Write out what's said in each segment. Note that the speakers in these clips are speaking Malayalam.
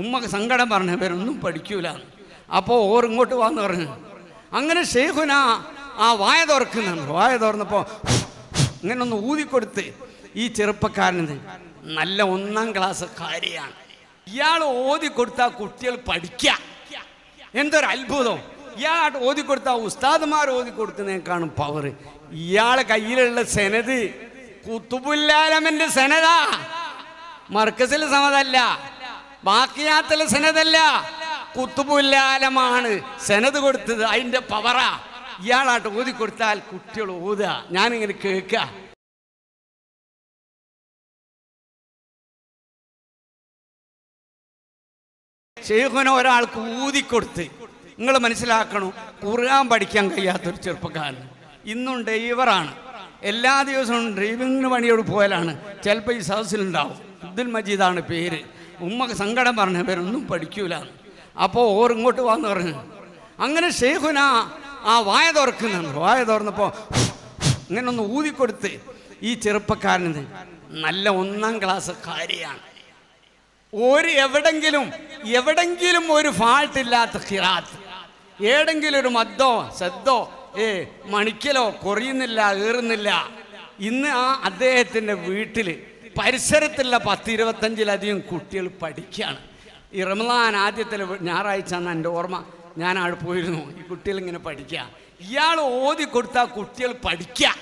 ഉമ്മക്ക് സങ്കടം പറഞ്ഞ പേരൊന്നും പഠിക്കൂല. അപ്പോൾ ഓർ ഇങ്ങോട്ട് വാന്ന് പറഞ്ഞു. അങ്ങനെ ഷെയ്ഖുന ആ വായ തുറക്കുന്നുണ്ട് വായ തുറന്നപ്പോൾ ഇങ്ങനെ ഒന്ന് ഊതിക്കൊടുത്ത് ഈ ചെറുപ്പക്കാരന് നല്ല ഒന്നാം ക്ലാസ് കാര്യമാണ്. ഇയാൾ ഓതി കൊടുത്താൽ കുട്ടികൾ പഠിക്കുക എന്തൊരു അത്ഭുതം. ഇയാൾ ഓതി ഉസ്താദ്മാർ ഉസ്താദുമാർ ഓതി കൊടുക്കുന്നതിനേക്കാളും പവർ ഇയാളെ കയ്യിലുള്ള സെനത് കുത്തുബുല്ലാലമന്റെ സെനതാ. മർക്കസിലെ സമതല്ല. ബാക്കിയാത്തിലെ സെനതല്ല. കുത്തുബുല്ലാലമാണ് സെനത് കൊടുത്തത്. അതിന്റെ പവറാ. ഇയാളായിട്ട് ഊതി കൊടുത്താൽ കുട്ടികൾ ഊതുക. ഞാനിങ്ങനെ കേൾക്കുക. ഷെയ്ഖുന ഒരാൾക്ക് ഊതിക്കൊടുത്ത് നിങ്ങൾ മനസ്സിലാക്കണം ഖുർആൻ പഠിക്കാൻ കഴിയാത്തൊരു ചെറുപ്പക്കാരൻ. ഇന്നും ഡ്രൈവറാണ്. എല്ലാ ദിവസവും ഡ്രൈവിങ്ങിന് പണിയോട് പോയാലാണ് ചിലപ്പോൾ ഈ സദസ്സിലുണ്ടാവും. അബ്ദുൽ മജീദാണ് പേര്. ഉമ്മക്ക് സങ്കടം പറഞ്ഞ പേരൊന്നും പഠിക്കൂല. അപ്പോൾ ഓർ ഇങ്ങോട്ട് വാന്ന് പറഞ്ഞു. അങ്ങനെ ഷെയ്ഖുന ആ വായ തുറക്കുന്നുണ്ട് വായ തുറന്നപ്പോൾ ഇങ്ങനെ ഒന്ന് ഊതിക്കൊടുത്ത് ഈ ചെറുപ്പക്കാരന് നല്ല ഒന്നാം ക്ലാസ് കാര്യമാണ് ഒരു എവിടെങ്കിലും എവിടെങ്കിലും ഒരു ഫാൾട്ട് ഇല്ലാത്ത ഖിറാത്ത് ഏടെങ്കിലും ഒരു മദ്ദോ സദ്ദോ ഏ മണിക്കലോ കുറയുന്നില്ല ഏറുന്നില്ല. ഇന്ന് ആ അദ്ദേഹത്തിന്റെ വീട്ടിൽ പരിസരത്തുള്ള പത്ത് ഇരുപത്തഞ്ചിലധികം കുട്ടികൾ പഠിക്കുകയാണ്. ഈ റമദാൻ ആദ്യത്തിൽ ഞായറാഴ്ച എന്ന എന്റെ ഓർമ്മ. ഞാൻ അവിടെ പോയിരുന്നു. ഈ കുട്ടികൾ ഇങ്ങനെ പഠിക്കുക. ഇയാൾ ഓതി കൊടുത്താൽ കുട്ടികൾ പഠിക്കുക.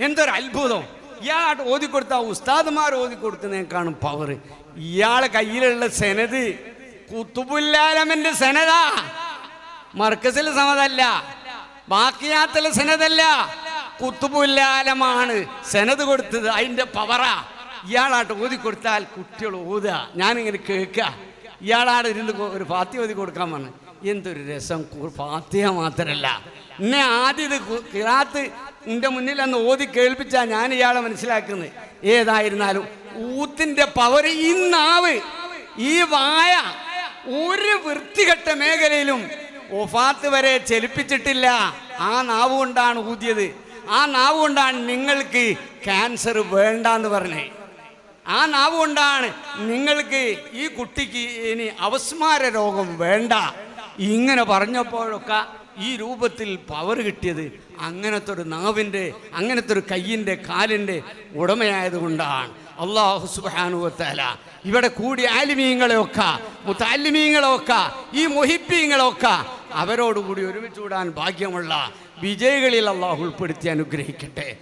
എന്തൊരു അത്ഭുതം. ഇയാൾ ഓതി കൊടുത്താൽ ഉസ്താദ്മാർ ഓതി കൊടുക്കുന്നതിനേക്കാളും പവർ ഇയാളെ കയ്യിലുള്ള സെനത് കുത്തുബുല്ലാലമന്റെ സെനതാ മർക്കസിൽ സമതല്ല ബാക്കിയാത്തിലെ സെനതല്ല കുത്തുബുല്ലാലമാണ് സെനത് കൊടുത്തത് അതിന്റെ പവറാ. ഇയാളാട്ട് ഓതി കൊടുത്താൽ കുട്ടികൾ ഓതുക. ഞാനിങ്ങനെ കേൾക്കുക. ഇയാളാട് ഇരുന്ന് ഒരു ഫാത്തി ഓതി കൊടുക്കാൻ പറഞ്ഞു എന്തൊരു രസം. ഫാത്തിയ മാത്രമല്ല എന്നെ ആദ്യം ഇത് കിറാത്ത് എന്റെ മുന്നിൽ അന്ന് ഓതി കേൾപ്പിച്ചാൽ ഞാൻ ഇയാളെ മനസ്സിലാക്കുന്നത്. ഏതായിരുന്നാലും ഊത്തിന്റെ പവർ ഈ നാവ് ഈ വായ ഒരു വൃത്തികെട്ട മേഖലയിലും ഒഫാത്ത് വരെ ചലിപ്പിച്ചിട്ടില്ല. ആ നാവ് കൊണ്ടാണ് ഊതിയത്. ആ നാവ് കൊണ്ടാണ് നിങ്ങൾക്ക് ക്യാൻസർ വേണ്ടാന്ന് പറഞ്ഞേ. ആ നാവ് കൊണ്ടാണ് നിങ്ങൾക്ക് ഈ കുട്ടിക്ക് ഇനി അവസ്മാര രോഗം വേണ്ട. ഇങ്ങനെ പറഞ്ഞപ്പോഴൊക്കെ ഈ രൂപത്തിൽ പവർ കിട്ടിയത് അങ്ങനത്തെ ഒരു നാവിന്റെ അങ്ങനത്തെ ഒരു കയ്യിന്റെ കാലിന്റെ ഉടമയായതുകൊണ്ടാണ് അള്ളാഹു സുബാനുവത്തല ഇവിടെ കൂടി ആലിമീങ്ങളെയൊക്കെ മുത്താലിമീങ്ങളെയൊക്കെ ഈ മൊഹിപ്പീങ്ങളെയൊക്കെ അവരോടുകൂടി ഒരുമിച്ച് കൂടാൻ ഭാഗ്യമുള്ള വിജയികളിൽ അള്ളാഹു ഉൾപ്പെടുത്തി അനുഗ്രഹിക്കട്ടെ.